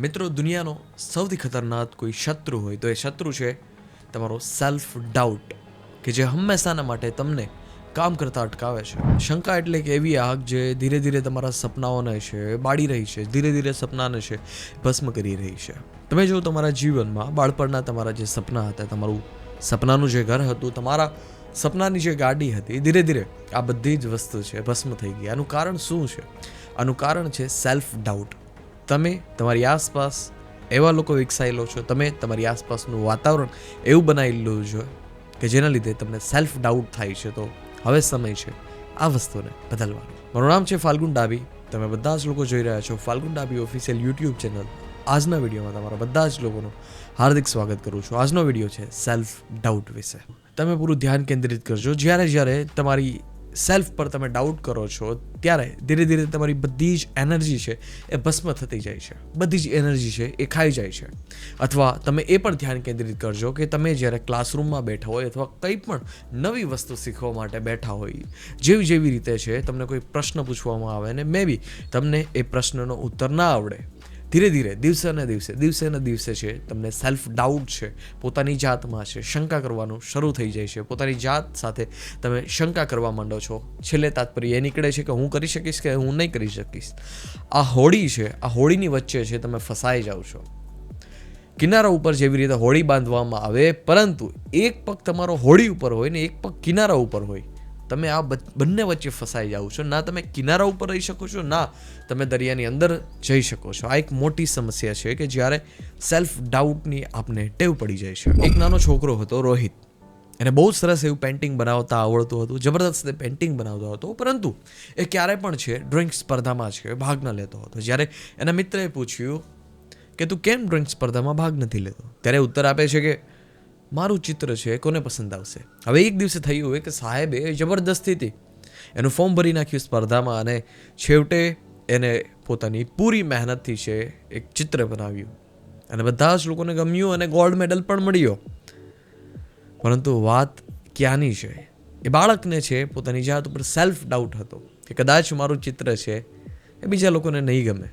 મિત્રો, દુનિયાનો સૌથી ખતરનાક કોઈ શત્રુ હોય તો એ શત્રુ છે તમારો સેલ્ફ ડાઉટ કે જે હંમેશાના માટે તમને કામ કરતા અટકાવે છે. શંકા એટલે કે એવી આગ જે ધીરે ધીરે તમારા સપનાઓને છે, બાળી રહી છે, ધીરે ધીરે સપનાને છે, ભસ્મ કરી રહી છે. તમે જો તમારા જીવનમાં બાળપણના તમારા જે સપના હતા, તમારું સપનાનું જે ઘર હતું, તમારા સપનાની જે ગાડી હતી, ધીરે ધીરે આ બધી જ વસ્તુ છે, ભસ્મ થઈ ગઈ. આનું કારણ શું છે? આનું કારણ છે સેલ્ફ ડાઉટ તમે તમારી આસપાસ એવા લોકો વિકસાવી લો છો, તમે તમારી આસપાસનું વાતાવરણ એવું બનાવી લો છો કે જેના લીધે તમને સેલ્ફ ડાઉટ થાય છે. તો હવે સમય છે આ વસ્તુને બદલવાનો. મારું નામ છે ફાલ્ગુન ડાબી. તમે બધા જ લોકો જોઈ રહ્યા છો ફાલ્ગુન ડાબી ઓફિશિયલ યુટ્યુબ ચેનલ આજના વિડીયોમાં તમારા બધા જ લોકોનું હાર્દિક સ્વાગત કરું છું. આજનો વીડિયો છે સેલ્ફ ડાઉટ વિશે. તમે પૂરું ધ્યાન કેન્દ્રિત કરજો. જ્યારે જ્યારે તમારી સેલ્ફ પર તમે ડાઉટ કરો છો, ત્યારે ધીરે ધીરે તમારી બધી જ એનર્જી છે એ ભસ્મ થતી જાય છે. બધી જ એનર્જી છે એ ખાઈ જાય છે. અથવા તમે એ પણ ધ્યાન કેન્દ્રિત કરજો કે તમે જ્યારે ક્લાસરૂમમાં બેઠા હોય અથવા કંઈ પણ નવી વસ્તુ શીખવા માટે બેઠા હોય, જેવી જેવી રીતે છે, તમને કોઈ પ્રશ્ન પૂછવામાં આવે ને મે બી તમને એ પ્રશ્નનો ઉત્તર ના આવડે. ધીરે ધીરે, દિવસે ને દિવસે દિવસે ને દિવસે છે, તમને સેલ્ફ ડાઉટ છે, પોતાની જાતમાં છે, શંકા કરવાનું શરૂ થઈ જાય છે. પોતાની જાત સાથે તમે શંકા કરવા માંડો છો. છેલ્લે તાત્પર્ય એ નીકળે છે કે હું કરી શકીશ કે હું નહીં કરી શકીશ? આ હોડી છે, આ હોડીની વચ્ચે છે, તમે ફસાઈ જાઓ છો. કિનારા ઉપર જેવી રીતે હોડી બાંધવામાં આવે, પરંતુ એક પગ તમારો હોડી ઉપર હોય ને એક પગ કિનારા ઉપર હોય. તમે આ બંને વચ્ચે ફસાઈ જાઓ છો. ના, તમે કિનારા ઉપર રહી શકો છો, ના, તમે દરિયાની અંદર જઈ શકો છો. આ એક મોટી સમસ્યા છે કે જ્યારે સેલ્ફ ડાઉટની આપને ટેવ પડી જાય છે. એક નાનો છોકરો હતો, રોહિત. એને બહુ સરસ એવું પેઇન્ટિંગ બનાવતા આવડતું હતું, જબરદસ્ત પેઇન્ટિંગ બનાવતો હતો. પરંતુ એ ક્યારે પણ છે ડ્રોઈંગ સ્પર્ધામાં છે, ભાગ ન લેતો હતો. જ્યારે એના મિત્રએ પૂછ્યું કે, તું કેમ ડ્રોઈંગ સ્પર્ધામાં ભાગ નથી લેતો? ત્યારે ઉત્તર આપે છે કે મારું ચિત્ર છે કોને પસંદ આવશે? હવે એક દિવસે થયું હોય કે સાહેબે જબરદસ્તીથી એનું ફોર્મ ભરી નાખ્યું સ્પર્ધામાં અને છેવટે એને પોતાની પૂરી મહેનતથી છે, એક ચિત્ર બનાવ્યું. અને બધા જ લોકોને ગમ્યું અને ગોલ્ડ મેડલ પણ મળ્યો. પરંતુ વાત ક્યાંની છે? એ બાળકને છે, પોતાની જાત ઉપર સેલ્ફ ડાઉટ હતો કે કદાચ મારું ચિત્ર છે, એ બીજા લોકોને નહીં ગમે.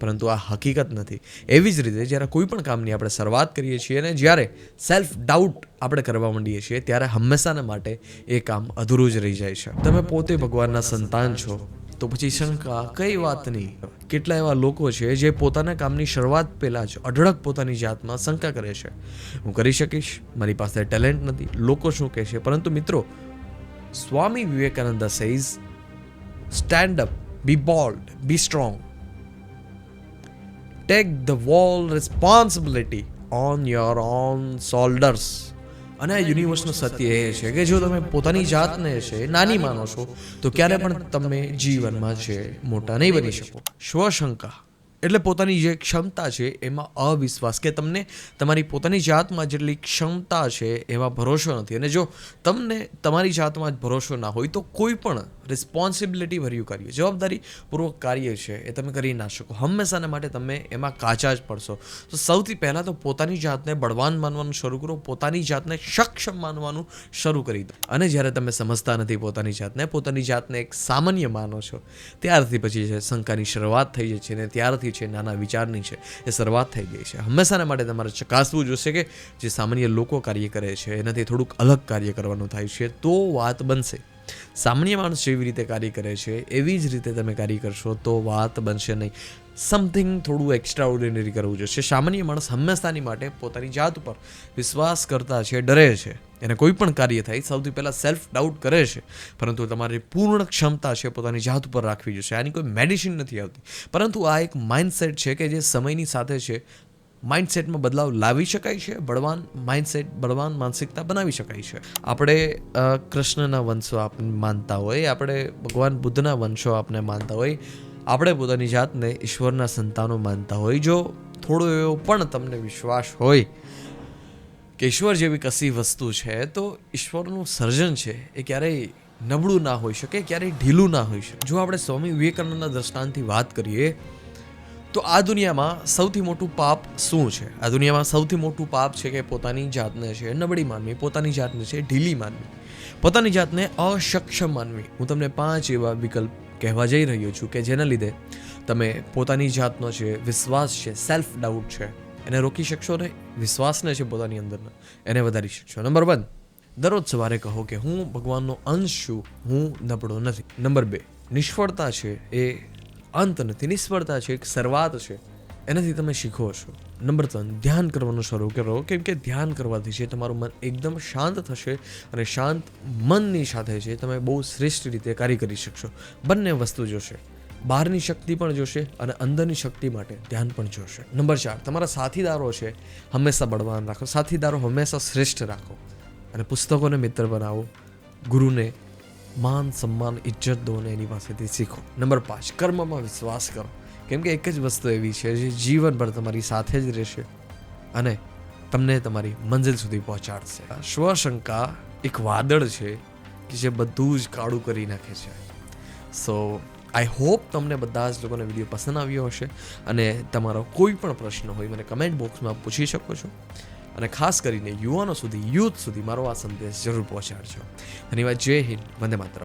પરંતુ આ હકીકત નથી. એવી જ રીતે જ્યારે કોઈ પણ કામની આપણે શરૂઆત કરીએ છીએ અને જ્યારે સેલ્ફ ડાઉટ આપણે કરવા માંડીએ છીએ, ત્યારે હંમેશાના માટે એ કામ અધૂરું જ રહી જાય છે. તમે પોતે ભગવાનના સંતાન છો, તો પછી શંકા, કઈ વાતની કેટલા એવા લોકો છે જે પોતાના કામની શરૂઆત પહેલાં જ અઢળક પોતાની જાતમાં શંકા કરે છે. હું કરી શકીશ? મારી પાસે ટેલેન્ટ નથી. લોકો શું કહેશે પરંતુ મિત્રો, Swami Vivekananda says stand up be bold be strong take the whole responsibility on your own shoulders અને આ યુનિવર્સનું સત્ય એ છે કે જો તમે પોતાની જાતને છે, નાની માનો છો, તો ક્યારે પણ તમે જીવનમાં છે, મોટા નહીં બની શકો. સ્વશંકા એટલે પોતાની જે ક્ષમતા છે એમાં અવિશ્વાસ કે તમને તમારી પોતાની જાતમાં જેટલી ક્ષમતા છે એમાં ભરોસો નથી. અને જો તમને તમારી જાતમાં જ ભરોસો ના હોય તો કોઈ પણ રિસ્પોન્સિબિલિટી ભર્યું કાર્ય, જવાબદારીપૂર્વક કાર્ય છે એ તમે કરી ના શકો. હંમેશાને માટે તમે એમાં કાચા જ પડશો. તો સૌથી પહેલાં તો પોતાની જાતને બળવાન માનવાનું શરૂ કરો, પોતાની જાતને સક્ષમ માનવાનું શરૂ કરી દો. અને જ્યારે તમે સમજતા નથી પોતાની જાતને પોતાની જાતને એક સામાન્ય માનો છો, ત્યારથી પછી છે શંકાની શરૂઆત થઈ જાય છે અને ત્યારથી છે, નાના વિચારની છે, એ શરૂઆત થઈ ગઈ છે. હંમેશાને માટે તમારે ચકાસવું જોશે કે જે સામાન્ય લોકો કાર્ય કરે છે, એનાથી થોડુંક અલગ કાર્ય કરવાનું થાય છે, તો વાત બનશે. સામાન્ય માણસ જેવી રીતે કાર્ય કરે છે, એવી જ રીતે તમે કાર્ય કરશો, તો વાત બનશે નહીં. સમથિંગ થોડું એક્સ્ટ્રા ઓર્ડિનરી કરવું જોઈએ સામાન્ય માણસ હંમેશાની માટે પોતાની જાત ઉપર વિશ્વાસ કરતા છે, ડરે છે. એને કોઈ પણ કાર્ય થાય, સૌથી પહેલાં સેલ્ફ ડાઉટ કરે છે. પરંતુ તમારી પૂર્ણ ક્ષમતા છે પોતાની જાત ઉપર રાખવી જોઈએ આની કોઈ મેડિસિન નથી આવતી. પરંતુ આ એક માઇન્ડસેટ છે કે જે સમયની સાથે છે માઇન્ડસેટમાં બદલાવ લાવી શકાય છે, બળવાન માઇન્ડસેટ બળવાન માનસિકતા બનાવી શકાય છે. આપણે કૃષ્ણના વંશો આપણે માનતા હોય, આપણે ભગવાન બુદ્ધના વંશો આપણે માનતા હોય, આપણે પોતાની જાતને ઈશ્વરના સંતાનો માનતા હોય, જો થોડો એવો પણ તમને વિશ્વાસ હોય કે ઈશ્વર જેવી કશી વસ્તુ છે, તો ઈશ્વરનું સર્જન છે, એ ક્યારેય નબળું ના હોઈ શકે, ક્યારેય ઢીલું ના હોઈ શકે. જો આપણે સ્વામી વિવેકાનંદના દ્રષ્ટાંતથી વાત કરીએ, તો આ દુનિયામાં સૌથી મોટું પાપ શું છે? આ દુનિયામાં સૌથી મોટું પાપ છે કે પોતાની જાતને છે, નબળી માનવી, પોતાની જાતને છે, ઢીલી માનવી. પોતાની જાતને અસક્ષમ માનવી. હું તમને પાંચ એવા વિકલ્પ કહેવા જઈ રહ્યો છું કે જેના લીધે તમે પોતાની જાતનો છે વિશ્વાસ છે સેલ્ફ ડાઉટ છે એને રોકી શકશો નહીં? વિશ્વાસને છે પોતાની અંદરના. એને વધારી શકશો. નંબર વન દરરોજ સવારે કહો કે હું ભગવાનનો અંશ છું, હું નબળો નથી. નંબર બે, નિષ્ફળતા છે એ અંત નથી, નિષ્ફળતા છે એક શરૂઆત છે. એનાથી તમે શીખો છો. નંબર ત્રણ, ધ્યાન કરવાનું શરૂ કરો. કેમ કે ધ્યાન કરવાથી છે તમારું મન એકદમ શાંત થશે અને શાંત મનની સાથે છે તમે બહુ શ્રેષ્ઠ રીતે કાર્ય કરી શકશો. બંને વસ્તુ જોશે. બહારની શક્તિ પણ જોશે અને અંદરની શક્તિ માટે ધ્યાન પણ જોશે. નંબર ચાર, તમારા સાથીદારો છે, હંમેશા બળવાન રાખો. સાથીદારો હંમેશા શ્રેષ્ઠ રાખો. અને પુસ્તકોને મિત્ર બનાવો. ગુરુને માન, સન્માન, ઇજ્જત દો અને એની પાસેથી શીખો. નંબર પાંચ, કર્મમાં વિશ્વાસ કરો. કેમ કે એક જ વસ્તુ એવી છે જે જીવનભર તમારી સાથે જ રહેશે અને તમને તમારી મંજિલ સુધી પહોંચાડશે. સ્વશંકા એક વાદળ છે કે જે બધું જ કાળું કરી નાખે છે. સો આઈ હોપ તમને બધા જ લોકોને વીડિયો પસંદ આવ્યો હશે અને તમારો કોઈ પણ પ્રશ્ન હોય મને કમેન્ટ બોક્સમાં પૂછી શકો છો. અને ખાસ કરીને યુવાનો સુધી, યુથ સુધી મારો આ સંદેશ જરૂર પહોંચાડજો. ધન્યવાદ, જય હિન્દ, વંદે માતરમ.